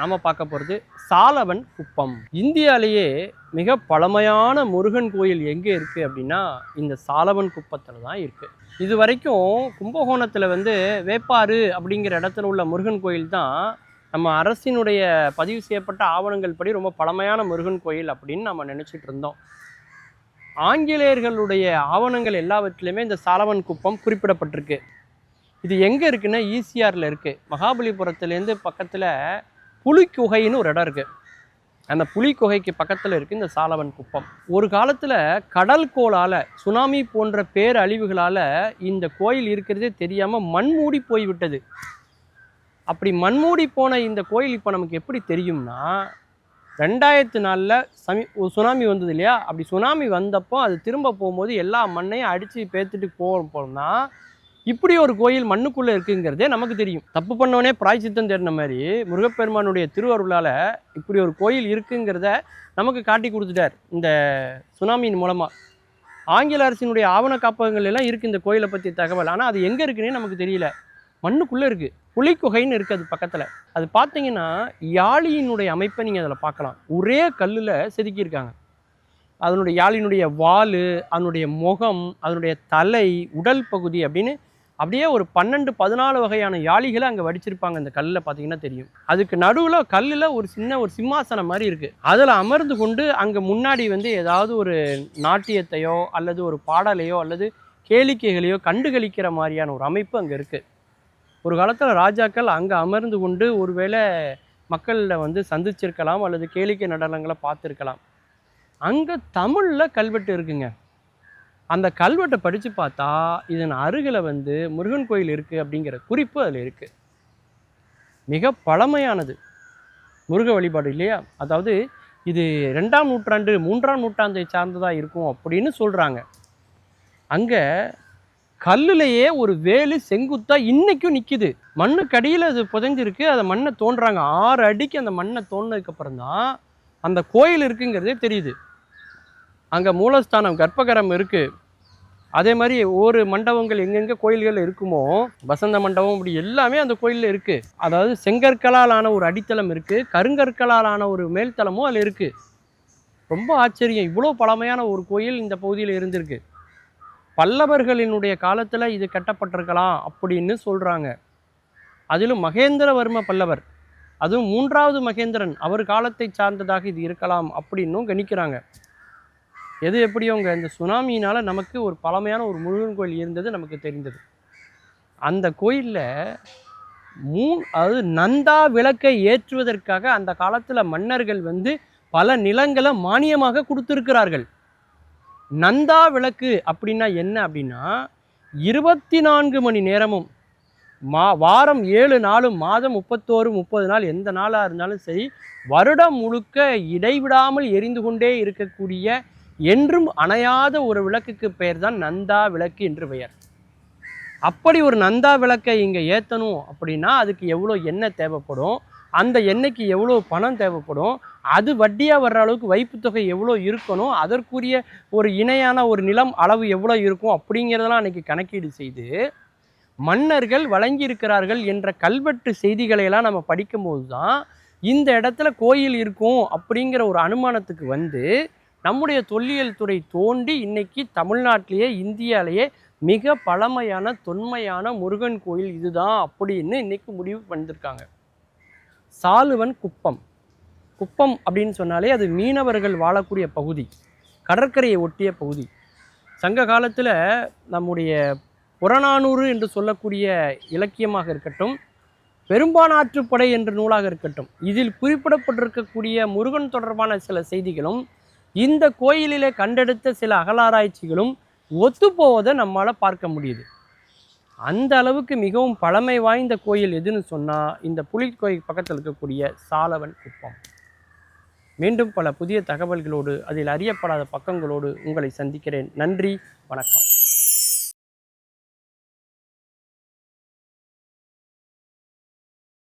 நம்ம பார்க்க போகிறது சாலவன் குப்பம். இந்தியாவிலேயே மிக பழமையான முருகன் கோயில் எங்கே இருக்குது அப்படின்னா இந்த சாலவன் குப்பத்தில் தான் இருக்குது இது வரைக்கும் கும்பகோணத்தில் வந்து வேப்பாறு அப்படிங்கிற இடத்துல உள்ள முருகன் கோயில் தான் நம்ம அரசினுடைய பதிவு செய்யப்பட்ட ஆவணங்கள் படி ரொம்ப பழமையான முருகன் கோயில் அப்படின்னு நம்ம நினச்சிட்டு இருந்தோம். ஆங்கிலேயர்களுடைய ஆவணங்கள் எல்லாவற்றிலுமே இந்த சாலவன் குப்பம் குறிப்பிடப்பட்டிருக்கு. இது எங்கே இருக்குன்னா ஈசிஆரில் இருக்குது மகாபலிபுரத்துலேருந்து பக்கத்தில் புலிக்குகைன்னு ஒரு இடம் இருக்குது அந்த புலிக்குகைக்கு பக்கத்தில் இருக்குது இந்த சாலவன் குப்பம். ஒரு காலத்தில் கடல் கோளால் சுனாமி போன்ற பேரழிவுகளால் இந்த கோயில் இருக்கிறதே தெரியாமல் மண்மூடி போய்விட்டது. அப்படி மண்மூடி போன இந்த கோயில் இப்போ நமக்கு எப்படி தெரியும்னா ரெண்டாயிரத்து நாலில் சமி ஒரு சுனாமி வந்தது இல்லையா? அப்படி சுனாமி வந்தப்போ அது திரும்ப போகும்போது எல்லா மண்ணையும் அடித்து பேத்துட்டு போகிறோம் போனா இப்படி ஒரு கோயில் மண்ணுக்குள்ளே இருக்குங்கிறதே நமக்கு தெரியும். தப்பு பண்ணவனே பிராய்ச்சித்தம் தேடின மாதிரி முருகப்பெருமானுடைய திருவருளால் இப்படி ஒரு கோயில் இருக்குங்கிறத நமக்கு காட்டி கொடுத்துட்டார். இந்த சுனாமியின் மூலமாக ஆங்கில அரசினுடைய ஆவண காப்பகங்கள் எல்லாம் இருக்குது இந்த கோயிலை பற்றி தகவல். ஆனால் அது எங்கே இருக்குன்னே நமக்கு தெரியல. மண்ணுக்குள்ளே இருக்குது புலிக்குகைன்னு இருக்குது அது பக்கத்தில். அது பார்த்தீங்கன்னா யாழியினுடைய அமைப்பை நீங்கள் அதில் பார்க்கலாம். ஒரே கல்லில் செதுக்கியிருக்காங்க. அதனுடைய யாழினுடைய வால் அதனுடைய முகம் அதனுடைய தலை உடல் பகுதி அப்படின்னு அப்படியே ஒரு பன்னெண்டு பதினாலு வகையான யாழிகளை அங்கே வடிச்சிருப்பாங்க. அந்த கல்லில் பார்த்தீங்கன்னா தெரியும். அதுக்கு நடுவில் கல்லில் ஒரு சின்ன ஒரு சிம்மாசனம் மாதிரி இருக்குது அதில் அமர்ந்து கொண்டு அங்கே முன்னாடி வந்து ஏதாவது ஒரு நாட்டியத்தையோ அல்லது ஒரு பாடலையோ அல்லது கேளிக்கைகளையோ கண்டுகளிக்கிற மாதிரியான ஒரு அமைப்பு அங்கே இருக்குது ஒரு காலத்தில் ராஜாக்கள் அங்கே அமர்ந்து கொண்டு ஒருவேளை மக்களில் வந்து சந்திச்சிருக்கலாம் அல்லது கேளிக்கை நடனங்களை பார்த்துருக்கலாம். அங்கே தமிழில் கல்வெட்டு இருக்குங்க. அந்த கல்வெட்டை படித்து பார்த்தா இதன் அருகில் வந்து முருகன் கோயில் இருக்குது அப்படிங்கிற குறிப்பு அதில் இருக்குது மிக பழமையானது. முருக வழிபாடு இல்லையா? அதாவது இது ரெண்டாம் நூற்றாண்டு மூன்றாம் நூற்றாண்டை சார்ந்ததாக இருக்கும் அப்படின்னு சொல்கிறாங்க அங்கே கல்லுலேயே ஒரு வேலு செங்குத்தா இன்றைக்கும் நிற்கிது மண்ணுக்கு அடியில் அது புதைஞ்சிருக்கு அதை மண்ணை தோன்றாங்க ஆறு அடிக்கு அந்த மண்ணை தோண்டினதுக்கப்புறம் தான் அந்த கோயில் இருக்குங்கிறதே தெரியுது. அங்கே மூலஸ்தானம் கர்ப்பகரம் இருக்குது அதே மாதிரி ஒவ்வொரு மண்டபங்கள் எங்கெங்கே கோயில்கள் இருக்குமோ வசந்த மண்டபம் இப்படி எல்லாமே அந்த கோயிலில் இருக்குது அதாவது செங்கற்களால் ஆன ஒரு அடித்தளம் இருக்குது கருங்கற்களால் ஆன ஒரு மேல்தளமும் அதில் இருக்குது ரொம்ப ஆச்சரியம். இவ்வளோ பழமையான ஒரு கோயில் இந்த பகுதியில் இருந்திருக்கு. பல்லவர்களினுடைய காலத்தில் இது கட்டப்பட்டிருக்கலாம் அப்படின்னு சொல்கிறாங்க அதிலும் மகேந்திரவர்ம பல்லவர் அதுவும் மூன்றாவது மகேந்திரன் அவர் காலத்தை சார்ந்ததாக இது இருக்கலாம் அப்படின்னும் கணிக்கிறாங்க. எது எப்படியோங்க இந்த சுனாமியினால் நமக்கு ஒரு பழமையான ஒரு முருகன் கோயில் இருந்தது நமக்கு தெரிந்தது. அந்த கோயிலில் மூ அதாவது நந்தா விளக்கை ஏற்றுவதற்காக அந்த காலத்தில் மன்னர்கள் வந்து பல நிலங்களை மானியமாக கொடுத்துருக்கிறார்கள். நந்தா விளக்கு அப்படின்னா என்ன அப்படின்னா இருபத்தி நான்கு மணி நேரமும் மா வாரம் ஏழு நாளும் மாதம் முப்பத்தோரு முப்பது நாள் எந்த நாளாக இருந்தாலும் சரி வருடம் முழுக்க இடைவிடாமல் எரிந்து கொண்டே இருக்கக்கூடிய என்றும் அணையாத ஒரு விளக்குக்கு பெயர் தான் நந்தா விளக்கு என்று பெயர். அப்படி ஒரு நந்தா விளக்கை இங்கே ஏற்றணும் அப்படின்னா அதுக்கு எவ்வளோ எண்ணெய் தேவைப்படும் அந்த எண்ணெய்க்கு எவ்வளோ பணம் தேவைப்படும் அது வட்டியாக வர்ற அளவுக்கு வைப்பு தொகை எவ்வளோ இருக்கணும் அதற்குரிய ஒரு இணையான ஒரு நிலம் அளவு எவ்வளோ இருக்கும் அப்படிங்கிறதெல்லாம் அன்றைக்கி கணக்கீடு செய்து மன்னர்கள் வழங்கியிருக்கிறார்கள் என்ற கல்வெட்டு செய்திகளையெல்லாம் நம்ம படிக்கும்போது தான் இந்த இடத்துல கோயில் இருக்கும் அப்படிங்கிற ஒரு அனுமானத்துக்கு வந்து நம்முடைய தொல்லியல் துறை தோண்டி இன்னைக்கு தமிழ்நாட்டிலேயே இந்தியாவிலேயே மிக பழமையான தொன்மையான முருகன் கோயில் இதுதான் அப்படின்னு இன்னைக்கு முடிவு பண்ணிருக்காங்க. சாலுவன் குப்பம். குப்பம் அப்படின்னு சொன்னாலே அது மீனவர்கள் வாழக்கூடிய பகுதி கடற்கரையை ஒட்டிய பகுதி. சங்க காலத்தில் நம்முடைய புறநானூறு என்று சொல்லக்கூடிய இலக்கியமாக இருக்கட்டும் பெரும்பானாற்றுப்படை என்ற நூலாக இருக்கட்டும் இதில் குறிப்பிடப்பட்டிருக்கக்கூடிய முருகன் தொடர்பான சில செய்திகளும் இந்த கோயிலிலே கண்டெடுத்த சில அகலாராய்ச்சிகளும் ஒத்துப்போவதை நம்மால் பார்க்க முடியுது. அந்த அளவுக்கு மிகவும் பழமை வாய்ந்த கோயில் எதுன்னு சொன்னால் இந்த புலிக்கோயில் பக்கத்தில் இருக்கக்கூடிய சாலவன் குப்பம். மீண்டும் பல புதிய தகவல்களோடு அதில் அறியப்படாத பக்கங்களோடு உங்களை சந்திக்கிறேன். நன்றி வணக்கம்.